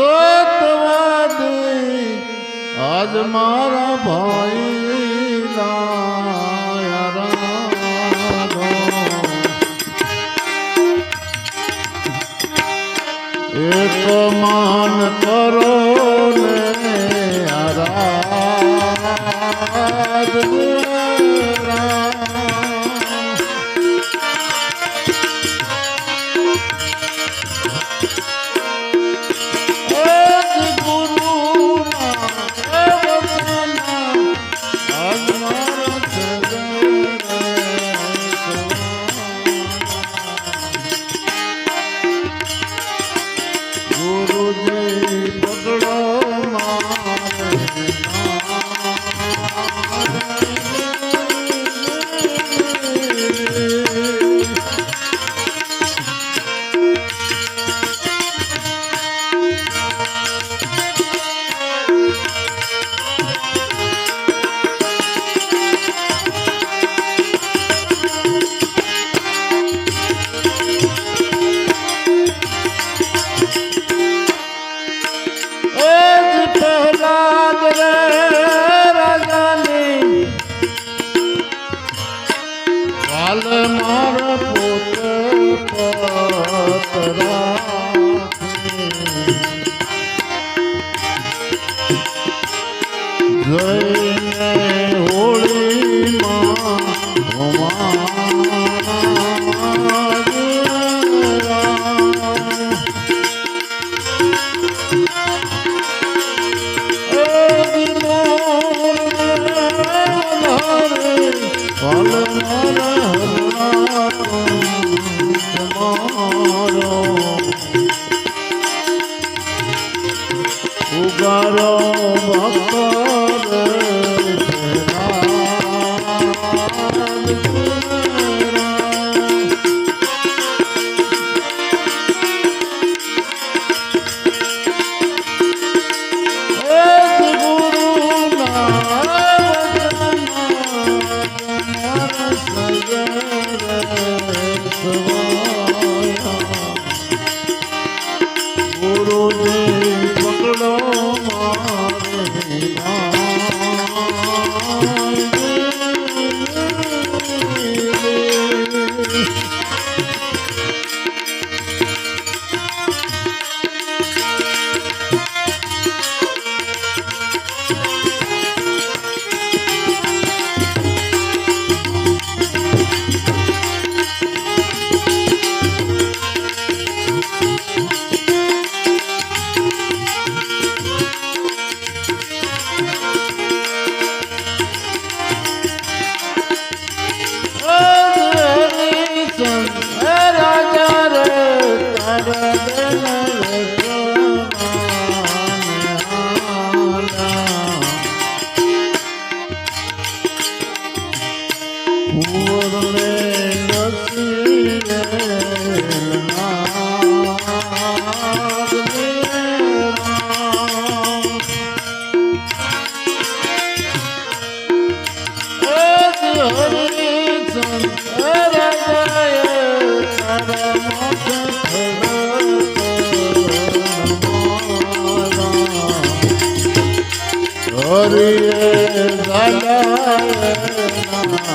સતવાદી આજ મારા ભાઈ એક માન કરો ને આરાધ વાલ મારા પોત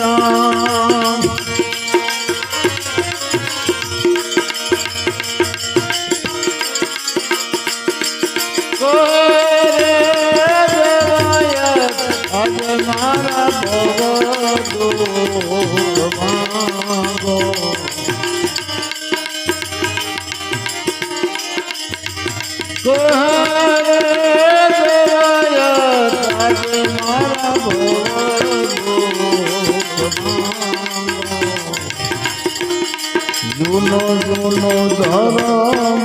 રામ મારા ભગો Gohara Gohara Gohara Gohara જૂનો જૂનો ધરમ